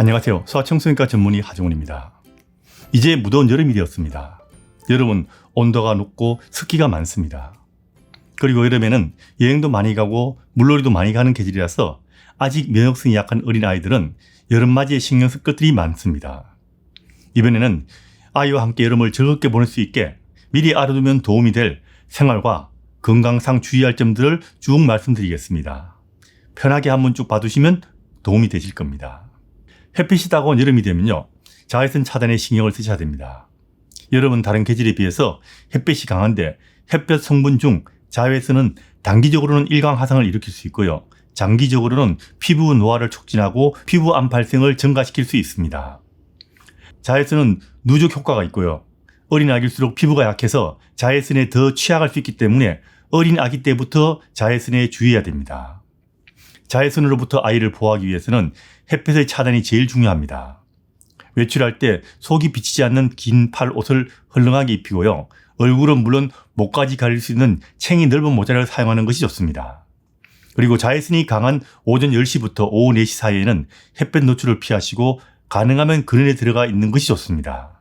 안녕하세요. 소아청소년과 전문의 하정훈입니다. 이제 무더운 여름이 되었습니다. 여름은 온도가 높고 습기가 많습니다. 그리고 여름에는 여행도 많이 가고 물놀이도 많이 가는 계절이라서 아직 면역성이 약한 어린아이들은 여름맞이에 신경 쓸 것들이 많습니다. 이번에는 아이와 함께 여름을 즐겁게 보낼 수 있게 미리 알아두면 도움이 될 생활과 건강상 주의할 점들을 쭉 말씀드리겠습니다. 편하게 한번 쭉 봐두시면 도움이 되실 겁니다. 햇빛이 따가운 여름이 되면요. 자외선 차단에 신경을 쓰셔야 됩니다. 여름은 다른 계절에 비해서 햇빛이 강한데 햇볕 성분 중 자외선은 단기적으로는 일광 화상을 일으킬 수 있고요. 장기적으로는 피부 노화를 촉진하고 피부 암 발생을 증가시킬 수 있습니다. 자외선은 누적 효과가 있고요. 어린 아기일수록 피부가 약해서 자외선에 더 취약할 수 있기 때문에 어린 아기 때부터 자외선에 주의해야 됩니다. 자외선으로부터 아이를 보호하기 위해서는 햇볕의 차단이 제일 중요합니다. 외출할 때 속이 비치지 않는 긴 팔 옷을 헐렁하게 입히고요. 얼굴은 물론 목까지 가릴 수 있는 챙이 넓은 모자를 사용하는 것이 좋습니다. 그리고 자외선이 강한 오전 10시부터 오후 4시 사이에는 햇볕 노출을 피하시고 가능하면 그늘에 들어가 있는 것이 좋습니다.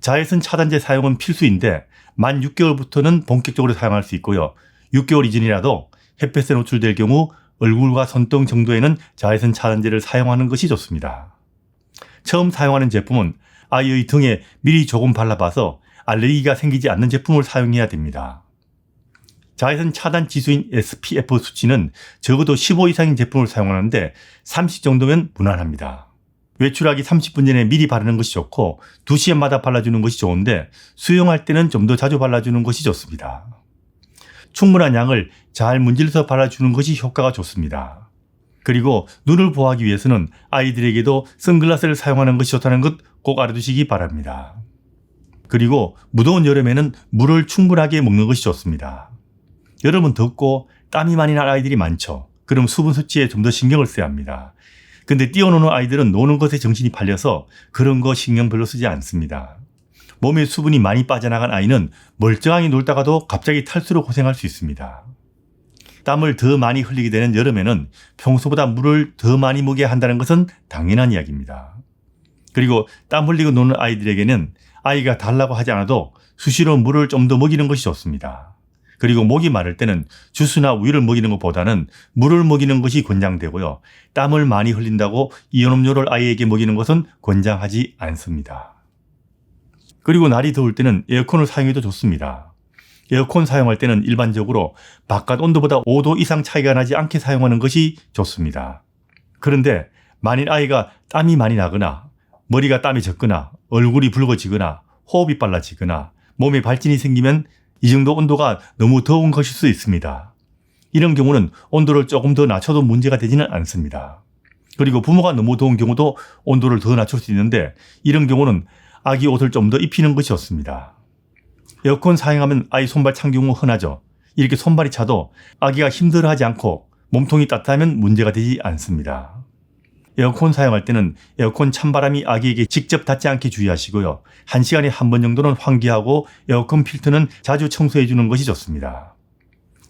자외선 차단제 사용은 필수인데 만 6개월부터는 본격적으로 사용할 수 있고요. 6개월 이전이라도 햇볕에 노출될 경우 얼굴과 손등 정도에는 자외선 차단제를 사용하는 것이 좋습니다. 처음 사용하는 제품은 아이의 등에 미리 조금 발라봐서 알레르기가 생기지 않는 제품을 사용해야 됩니다. 자외선 차단 지수인 SPF 수치는 적어도 15 이상인 제품을 사용하는데 30 정도면 무난합니다. 외출하기 30분 전에 미리 바르는 것이 좋고 2시간마다 발라주는 것이 좋은데 수영할 때는 좀 더 자주 발라주는 것이 좋습니다. 충분한 양을 잘 문질러서 발라주는 것이 효과가 좋습니다. 그리고 눈을 보호하기 위해서는 아이들에게도 선글라스를 사용하는 것이 좋다는 것 꼭 알아두시기 바랍니다. 그리고 무더운 여름에는 물을 충분하게 먹는 것이 좋습니다. 여름은 덥고 땀이 많이 날 아이들이 많죠. 그럼 수분 섭취에 좀 더 신경을 써야 합니다. 근데 뛰어노는 아이들은 노는 것에 정신이 팔려서 그런 거 신경 별로 쓰지 않습니다. 몸에 수분이 많이 빠져나간 아이는 멀쩡하게 놀다가도 갑자기 탈수로 고생할 수 있습니다. 땀을 더 많이 흘리게 되는 여름에는 평소보다 물을 더 많이 먹여야 한다는 것은 당연한 이야기입니다. 그리고 땀 흘리고 노는 아이들에게는 아이가 달라고 하지 않아도 수시로 물을 좀 더 먹이는 것이 좋습니다. 그리고 목이 마를 때는 주스나 우유를 먹이는 것보다는 물을 먹이는 것이 권장되고요. 땀을 많이 흘린다고 이온음료를 아이에게 먹이는 것은 권장하지 않습니다. 그리고 날이 더울 때는 에어컨을 사용해도 좋습니다. 에어컨 사용할 때는 일반적으로 바깥 온도보다 5도 이상 차이가 나지 않게 사용하는 것이 좋습니다. 그런데 만일 아이가 땀이 많이 나거나 머리가 땀이 젖거나 얼굴이 붉어지거나 호흡이 빨라지거나 몸에 발진이 생기면 이 정도 온도가 너무 더운 것일 수 있습니다. 이런 경우는 온도를 조금 더 낮춰도 문제가 되지는 않습니다. 그리고 부모가 너무 더운 경우도 온도를 더 낮출 수 있는데 이런 경우는 아기 옷을 좀 더 입히는 것이 좋습니다. 에어컨 사용하면 아이 손발 찬 경우 흔하죠. 이렇게 손발이 차도 아기가 힘들어하지 않고 몸통이 따뜻하면 문제가 되지 않습니다. 에어컨 사용할 때는 에어컨 찬바람이 아기에게 직접 닿지 않게 주의하시고요. 1시간에 한 번 정도는 환기하고 에어컨 필터는 자주 청소해 주는 것이 좋습니다.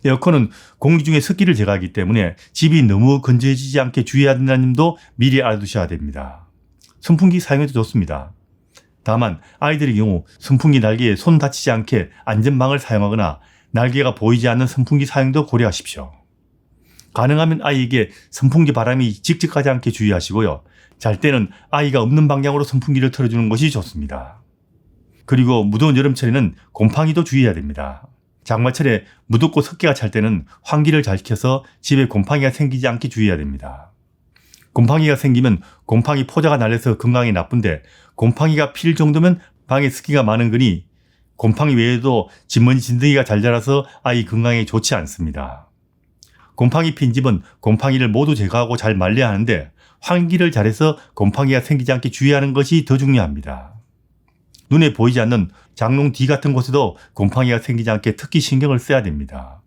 에어컨은 공기 중에 습기를 제거하기 때문에 집이 너무 건조해지지 않게 주의해야 된다는 점도 미리 알아두셔야 됩니다. 선풍기 사용해도 좋습니다. 다만 아이들의 경우 선풍기 날개에 손 다치지 않게 안전망을 사용하거나 날개가 보이지 않는 선풍기 사용도 고려하십시오. 가능하면 아이에게 선풍기 바람이 직접 가지 않게 주의하시고요. 잘 때는 아이가 없는 방향으로 선풍기를 틀어주는 것이 좋습니다. 그리고 무더운 여름철에는 곰팡이도 주의해야 됩니다. 장마철에 무덥고 습기가 찰 때는 환기를 잘 켜서 집에 곰팡이가 생기지 않게 주의해야 됩니다. 곰팡이가 생기면 곰팡이 포자가 날려서 건강에 나쁜데 곰팡이가 필 정도면 방에 습기가 많은 거니 곰팡이 외에도 진먼지 진드기가 잘 자라서 아이 건강에 좋지 않습니다. 곰팡이 핀 집은 곰팡이를 모두 제거하고 잘 말려야 하는데 환기를 잘해서 곰팡이가 생기지 않게 주의하는 것이 더 중요합니다. 눈에 보이지 않는 장롱 뒤 같은 곳에도 곰팡이가 생기지 않게 특히 신경을 써야 됩니다.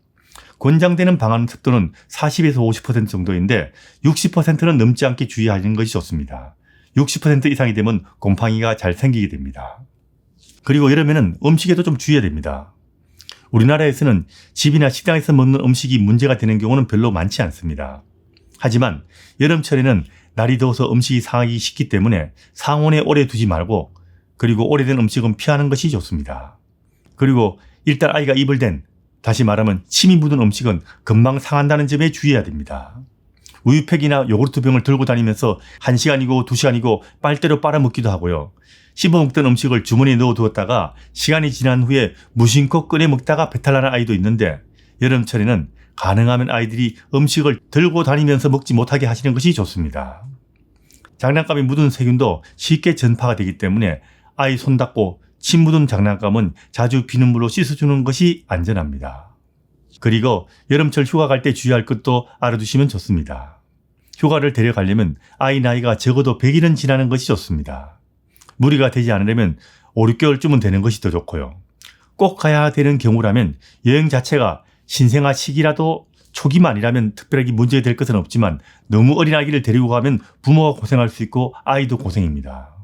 권장되는 방안 습도는 40에서 50% 정도인데 60%는 넘지 않게 주의하는 것이 좋습니다. 60% 이상이 되면 곰팡이가 잘 생기게 됩니다. 그리고 여름에는 음식에도 좀 주의해야 됩니다. 우리나라에서는 집이나 식당에서 먹는 음식이 문제가 되는 경우는 별로 많지 않습니다. 하지만 여름철에는 날이 더워서 음식이 상하기 쉽기 때문에 상온에 오래 두지 말고 그리고 오래된 음식은 피하는 것이 좋습니다. 그리고 일단 아이가 입을 댄 다시 말하면 침이 묻은 음식은 금방 상한다는 점에 주의해야 됩니다. 우유팩이나 요구르트 병을 들고 다니면서 1시간이고 2시간이고 빨대로 빨아먹기도 하고요. 씹어먹던 음식을 주머니에 넣어두었다가 시간이 지난 후에 무심코 꺼내 먹다가 배탈나는 아이도 있는데 여름철에는 가능하면 아이들이 음식을 들고 다니면서 먹지 못하게 하시는 것이 좋습니다. 장난감에 묻은 세균도 쉽게 전파가 되기 때문에 아이 손 닦고 침 묻은 장난감은 자주 비눗물로 씻어주는 것이 안전합니다. 그리고 여름철 휴가 갈 때 주의할 것도 알아두시면 좋습니다. 휴가를 데려가려면 아이 나이가 적어도 100일은 지나는 것이 좋습니다. 무리가 되지 않으려면 5, 6개월쯤은 되는 것이 더 좋고요. 꼭 가야 되는 경우라면 여행 자체가 신생아 시기라도 초기만이라면 특별하게 문제될 것은 없지만 너무 어린 아기를 데리고 가면 부모가 고생할 수 있고 아이도 고생입니다.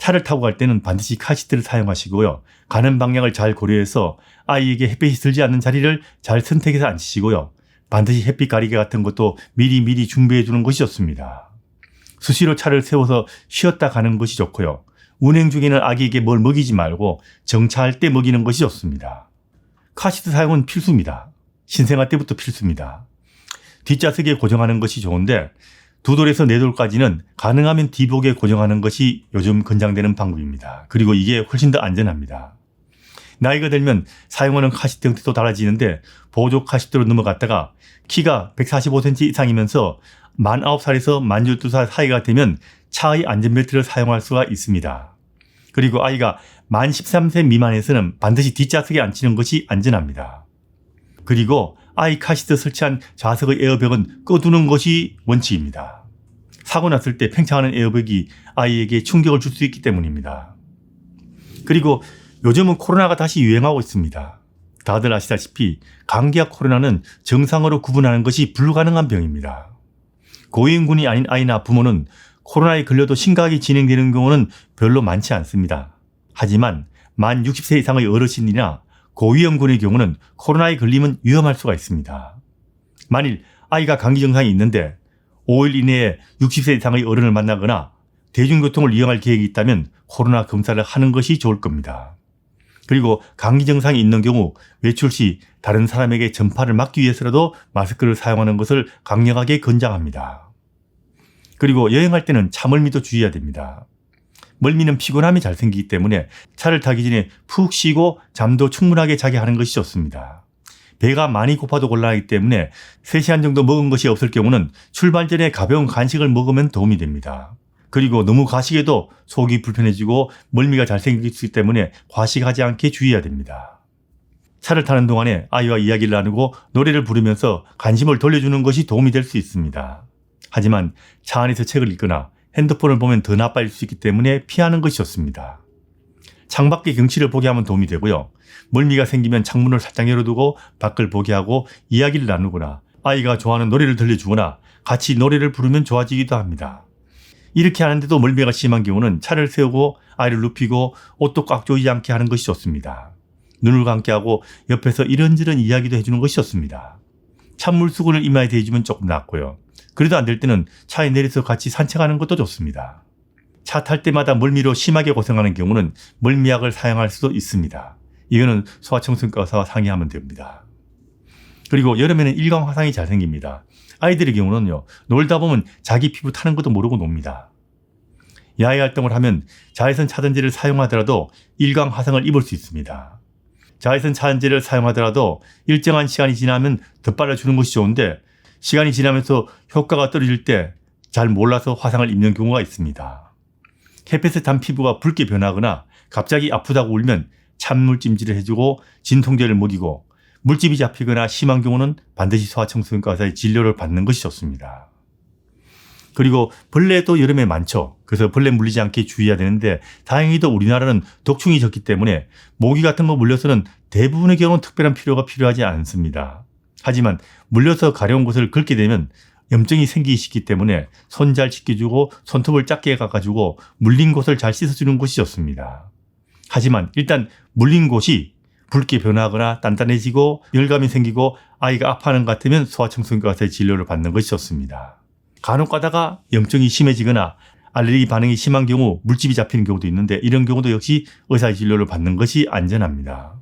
차를 타고 갈 때는 반드시 카시트를 사용하시고요. 가는 방향을 잘 고려해서 아이에게 햇빛이 들지 않는 자리를 잘 선택해서 앉히시고요. 반드시 햇빛 가리개 같은 것도 미리 미리 준비해 주는 것이 좋습니다. 수시로 차를 세워서 쉬었다 가는 것이 좋고요. 운행 중에는 아기에게 뭘 먹이지 말고 정차할 때 먹이는 것이 좋습니다. 카시트 사용은 필수입니다. 신생아 때부터 필수입니다. 뒷좌석에 고정하는 것이 좋은데 두 돌에서 네 돌까지는 가능하면 뒤복에 고정하는 것이 요즘 권장되는 방법입니다. 그리고 이게 훨씬 더 안전합니다. 나이가 들면 사용하는 카시트 형태도 달라지는데 보조 카시트로 넘어갔다가 키가 145cm 이상이면서 만 9살에서 만 12살 사이가 되면 차의 안전벨트를 사용할 수가 있습니다. 그리고 아이가 만 13세 미만에서는 반드시 뒷좌석에 앉히는 것이 안전합니다. 그리고 아이 카시트 설치한 좌석의 에어백은 꺼두는 것이 원칙입니다. 사고 났을 때 팽창하는 에어백이 아이에게 충격을 줄 수 있기 때문입니다. 그리고 요즘은 코로나가 다시 유행하고 있습니다. 다들 아시다시피 감기와 코로나는 정상으로 구분하는 것이 불가능한 병입니다. 고위험군이 아닌 아이나 부모는 코로나에 걸려도 심각하게 진행되는 경우는 별로 많지 않습니다. 하지만 만 60세 이상의 어르신이나 고위험군의 경우는 코로나에 걸리면 위험할 수가 있습니다. 만일 아이가 감기 증상이 있는데 5일 이내에 60세 이상의 어른을 만나거나 대중교통을 이용할 계획이 있다면 코로나 검사를 하는 것이 좋을 겁니다. 그리고 감기 증상이 있는 경우 외출 시 다른 사람에게 전파를 막기 위해서라도 마스크를 사용하는 것을 강력하게 권장합니다. 그리고 여행할 때는 차멀미도 주의해야 됩니다. 멀미는 피곤함이 잘 생기기 때문에 차를 타기 전에 푹 쉬고 잠도 충분하게 자게 하는 것이 좋습니다. 배가 많이 고파도 곤란하기 때문에 3시간 정도 먹은 것이 없을 경우는 출발 전에 가벼운 간식을 먹으면 도움이 됩니다. 그리고 너무 과식해도 속이 불편해지고 멀미가 잘 있기 때문에 과식하지 않게 주의해야 됩니다. 차를 타는 동안에 아이와 이야기를 나누고 노래를 부르면서 관심을 돌려주는 것이 도움이 될 수 있습니다. 하지만 차 안에서 책을 읽거나 핸드폰을 보면 더 나빠질 수 있기 때문에 피하는 것이 좋습니다. 창밖의 경치를 보게 하면 도움이 되고요. 멀미가 생기면 창문을 살짝 열어두고 밖을 보게 하고 이야기를 나누거나 아이가 좋아하는 노래를 들려주거나 같이 노래를 부르면 좋아지기도 합니다. 이렇게 하는데도 멀미가 심한 경우는 차를 세우고 아이를 눕히고 옷도 꽉 조이지 않게 하는 것이 좋습니다. 눈을 감게 하고 옆에서 이런저런 이야기도 해주는 것이 좋습니다. 찬물 수건을 이마에 대주면 조금 낫고요. 그래도 안 될 때는 차에 내려서 같이 산책하는 것도 좋습니다. 차 탈 때마다 멀미로 심하게 고생하는 경우는 멀미약을 사용할 수도 있습니다. 이거는 소아청소년과 의사와 상의하면 됩니다. 그리고 여름에는 일광 화상이 잘 생깁니다. 아이들의 경우는요, 놀다 보면 자기 피부 타는 것도 모르고 놉니다. 야외 활동을 하면 자외선 차단제를 사용하더라도 일광 화상을 입을 수 있습니다. 자외선 차단제를 사용하더라도 일정한 시간이 지나면 덧발라주는 것이 좋은데 시간이 지나면서 효과가 떨어질 때 잘 몰라서 화상을 입는 경우가 있습니다. 햇볕에 탄 피부가 붉게 변하거나 갑자기 아프다고 울면 찬물 찜질을 해주고 진통제를 먹이고 물집이 잡히거나 심한 경우는 반드시 소아청소년과 의사의 진료를 받는 것이 좋습니다. 그리고 벌레도 여름에 많죠. 그래서 벌레 물리지 않게 주의해야 되는데 다행히도 우리나라는 독충이 적기 때문에 모기 같은 거 물려서는 대부분의 경우는 특별한 필요가 필요하지 않습니다. 하지만 물려서 가려운 곳을 긁게 되면 염증이 생기기 쉽기 때문에 손 잘 씻겨주고 손톱을 작게 가가지고 물린 곳을 잘 씻어주는 것이 좋습니다. 하지만 일단 물린 곳이 붉게 변하거나 단단해지고 열감이 생기고 아이가 아파하는 것 같으면 소아청소년과 가서 진료를 받는 것이 좋습니다. 간혹 가다가 염증이 심해지거나 알레르기 반응이 심한 경우 물집이 잡히는 경우도 있는데 이런 경우도 역시 의사의 진료를 받는 것이 안전합니다.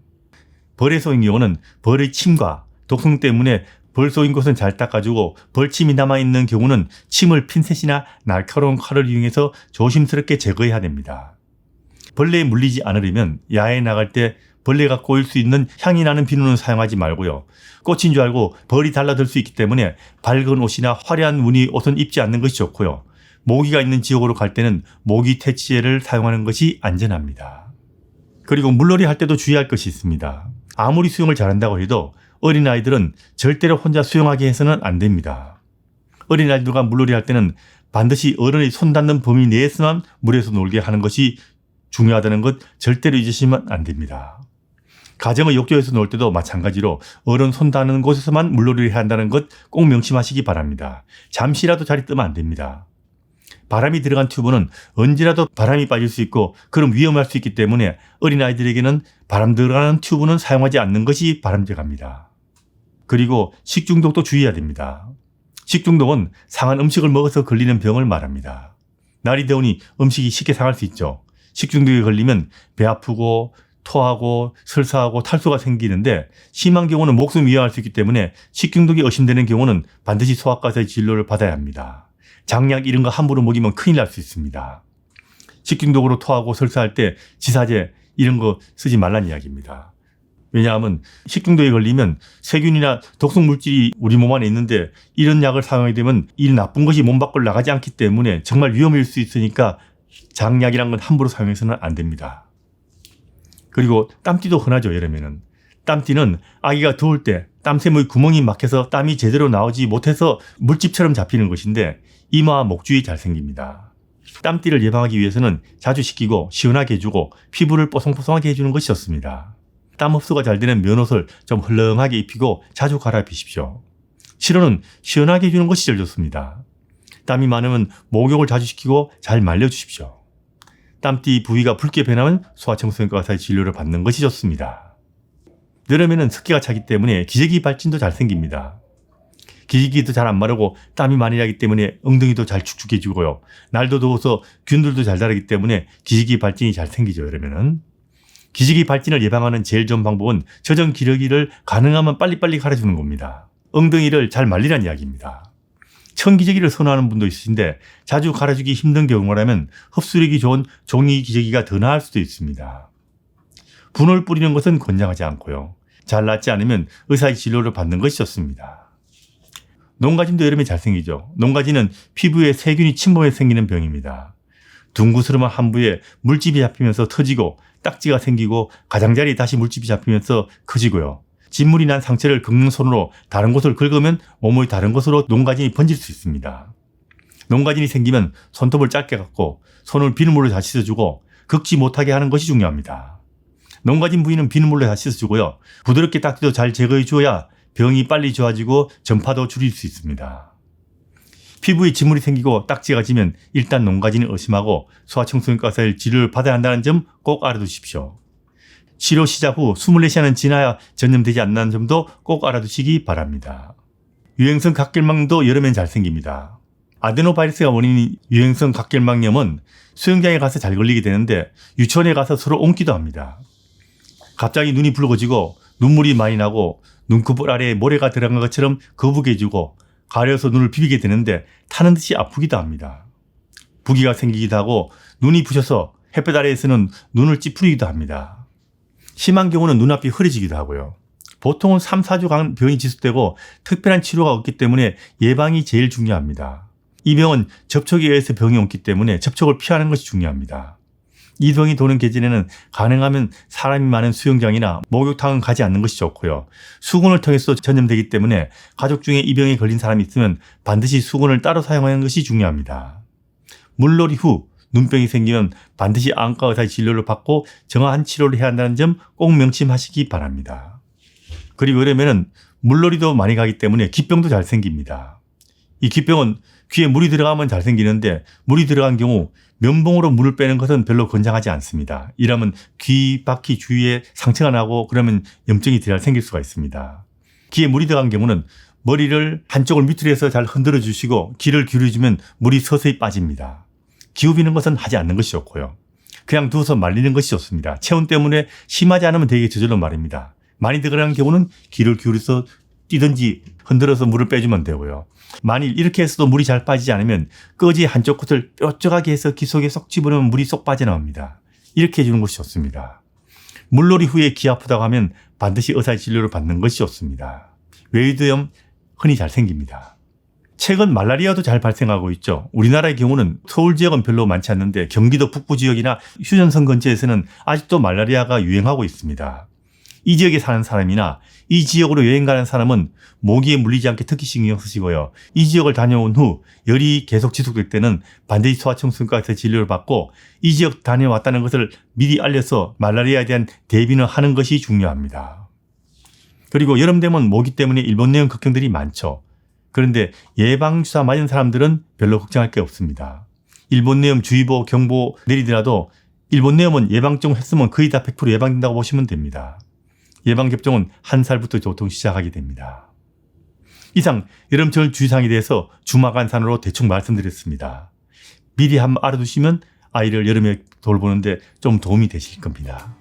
벌에 쏘인 경우는 벌의 침과 독성 때문에 벌 쏘인 곳은 잘 닦아주고 벌침이 남아있는 경우는 침을 핀셋이나 날카로운 칼을 이용해서 조심스럽게 제거해야 됩니다. 벌레에 물리지 않으려면 야외에 나갈 때 벌레가 꼬일 수 있는 향이 나는 비누는 사용하지 말고요. 꽃인 줄 알고 벌이 달라들 수 있기 때문에 밝은 옷이나 화려한 무늬 옷은 입지 않는 것이 좋고요. 모기가 있는 지역으로 갈 때는 모기 퇴치제를 사용하는 것이 안전합니다. 그리고 물놀이 할 때도 주의할 것이 있습니다. 아무리 수영을 잘한다고 해도 어린아이들은 절대로 혼자 수영하게 해서는 안 됩니다. 어린아이들과 물놀이 할 때는 반드시 어른의 손 닿는 범위 내에서만 물에서 놀게 하는 것이 중요하다는 것 절대로 잊으시면 안 됩니다. 가정의 욕조에서 놀 때도 마찬가지로 어른 손 닿는 곳에서만 물놀이를 해야 한다는 것 꼭 명심하시기 바랍니다. 잠시라도 자리 뜨면 안 됩니다. 바람이 들어간 튜브는 언제라도 바람이 빠질 수 있고 그럼 위험할 수 있기 때문에 어린아이들에게는 바람 들어가는 튜브는 사용하지 않는 것이 바람직합니다. 그리고 식중독도 주의해야 됩니다. 식중독은 상한 음식을 먹어서 걸리는 병을 말합니다. 날이 더우니 음식이 쉽게 상할 수 있죠. 식중독에 걸리면 배 아프고 토하고 설사하고 탈수가 생기는데 심한 경우는 목숨 위험할 수 있기 때문에 식중독이 의심되는 경우는 반드시 소아과에서 진료를 받아야 합니다. 장약 이런 거 함부로 먹이면 큰일 날 수 있습니다. 식중독으로 토하고 설사할 때 지사제 이런 거 쓰지 말란 이야기입니다. 왜냐하면 식중독에 걸리면 세균이나 독성 물질이 우리 몸 안에 있는데 이런 약을 사용하게 되면 이 나쁜 것이 몸 밖으로 나가지 않기 때문에 정말 위험할 수 있으니까 장약이란 건 함부로 사용해서는 안 됩니다. 그리고 땀띠도 흔하죠, 여름에는. 땀띠는 아기가 더울 때 땀샘의 구멍이 막혀서 땀이 제대로 나오지 못해서 물집처럼 잡히는 것인데 이마와 목 주위 잘 생깁니다. 땀띠를 예방하기 위해서는 자주 씻기고 시원하게 해주고 피부를 뽀송뽀송하게 해주는 것이 좋습니다. 땀 흡수가 잘 되는 면옷을 좀 헐렁하게 입히고 자주 갈아입히십시오. 실온은 시원하게 해주는 것이 제일 좋습니다. 땀이 많으면 목욕을 자주 시키고 잘 말려주십시오. 땀띠 부위가 붉게 변하면 소아청소년과 의사의 진료를 받는 것이 좋습니다. 여름에는 습기가 차기 때문에 기저귀 발진도 잘 생깁니다. 기저귀도 잘 안 마르고 땀이 많이 나기 때문에 엉덩이도 잘 축축해지고요. 날도 더워서 균들도 잘 자라기 때문에 기저귀 발진이 잘 생기죠. 여름에는. 기저귀 발진을 예방하는 제일 좋은 방법은 젖은 기저귀를 가능하면 빨리빨리 갈아주는 겁니다. 엉덩이를 잘 말리란 이야기입니다. 천 기저귀를 선호하는 분도 있으신데 자주 갈아주기 힘든 경우라면 흡수력이 좋은 종이 기저귀가 더 나을 수도 있습니다. 분을 뿌리는 것은 권장하지 않고요. 잘 낫지 않으면 의사의 진료를 받는 것이 좋습니다. 농가진도 여름에 잘 생기죠. 농가진은 피부에 세균이 침범해 생기는 병입니다. 둥구스름한 한부에 물집이 잡히면서 터지고 딱지가 생기고 가장자리에 다시 물집이 잡히면서 커지고요. 진물이 난 상처를 긁는 손으로 다른 곳을 긁으면 몸의 다른 곳으로 농가진이 번질 수 있습니다. 농가진이 생기면 손톱을 짧게 갖고 손을 비눗물로 다 씻어주고 긁지 못하게 하는 것이 중요합니다. 농가진 부위는 비눗물로 다 씻어주고요. 부드럽게 딱지도 잘 제거해 주어야 병이 빨리 좋아지고 전파도 줄일 수 있습니다. 피부에 진물이 생기고 딱지가 지면 일단 농가진을 의심하고 소아청소년과 의사의 치료를 받아야 한다는 점 꼭 알아두십시오. 치료 시작 후 24시간은 지나야 전염되지 않는 점도 꼭 알아두시기 바랍니다. 유행성 각결막염도 여름엔 잘 생깁니다. 아데노바이러스가 원인인 유행성 각결막염은 수영장에 가서 잘 걸리게 되는데 유치원에 가서 서로 옮기도 합니다. 갑자기 눈이 붉어지고 눈물이 많이 나고 눈꺼풀 아래에 모래가 들어간 것처럼 거북해지고 가려서 눈을 비비게 되는데 타는 듯이 아프기도 합니다. 부기가 생기기도 하고 눈이 부셔서 햇볕 아래에서는 눈을 찌푸리기도 합니다. 심한 경우는 눈앞이 흐려지기도 하고요. 보통은 3, 4주간 병이 지속되고 특별한 치료가 없기 때문에 예방이 제일 중요합니다. 이 병은 접촉에 의해서 병이 옮기 때문에 접촉을 피하는 것이 중요합니다. 이 병이 도는 계절에는 가능하면 사람이 많은 수영장이나 목욕탕은 가지 않는 것이 좋고요. 수건을 통해서 전염되기 때문에 가족 중에 이 병에 걸린 사람이 있으면 반드시 수건을 따로 사용하는 것이 중요합니다. 물놀이 후 눈병이 생기면 반드시 안과 의사의 진료를 받고 정확한 치료를 해야 한다는 점 꼭 명심하시기 바랍니다. 그리고 여름에는 물놀이도 많이 가기 때문에 기병도 잘 생깁니다. 이 기병은 귀에 물이 들어가면 잘 생기는데 물이 들어간 경우 면봉으로 물을 빼는 것은 별로 권장하지 않습니다. 이러면 귀 바퀴 주위에 상처가 나고 그러면 염증이 잘 생길 수가 있습니다. 귀에 물이 들어간 경우는 머리를 한쪽을 밑으로 해서 잘 흔들어 주시고 귀를 기울여주면 물이 서서히 빠집니다. 기우비는 것은 하지 않는 것이 좋고요. 그냥 두어서 말리는 것이 좋습니다. 체온 때문에 심하지 않으면 되게 저절로 말입니다. 많이 들어가는 경우는 귀를 기울여서 뛰든지 흔들어서 물을 빼주면 되고요. 만일 이렇게 해서도 물이 잘 빠지지 않으면 끄지 한쪽 끝을 뾰족하게 해서 귀 속에 쏙 집어넣으면 물이 쏙 빠져나옵니다. 이렇게 해주는 것이 좋습니다. 물놀이 후에 귀 아프다고 하면 반드시 의사의 진료를 받는 것이 좋습니다. 외유도염 흔히 잘 생깁니다. 최근 말라리아도 잘 발생하고 있죠. 우리나라의 경우는 서울 지역은 별로 많지 않는데 경기도 북부 지역이나 휴전선 근처에서는 아직도 말라리아가 유행하고 있습니다. 이 지역에 사는 사람이나 이 지역으로 여행 가는 사람은 모기에 물리지 않게 특히 신경 쓰시고요. 이 지역을 다녀온 후 열이 계속 지속될 때는 반드시 소아청소년과에서 진료를 받고 이 지역 다녀왔다는 것을 미리 알려서 말라리아에 대한 대비는 하는 것이 중요합니다. 그리고 여름 되면 모기 때문에 일본 내용 걱정들이 많죠. 그런데 예방주사 맞은 사람들은 별로 걱정할 게 없습니다. 일본내염 주의보 경보 내리더라도 일본내염은 예방종 했으면 거의 다 100% 예방된다고 보시면 됩니다. 예방접종은 한 살부터 보통 시작하게 됩니다. 이상 여름철 주의사항에 대해서 주마간산으로 대충 말씀드렸습니다. 미리 한번 알아두시면 아이를 여름에 돌보는데 좀 도움이 되실 겁니다.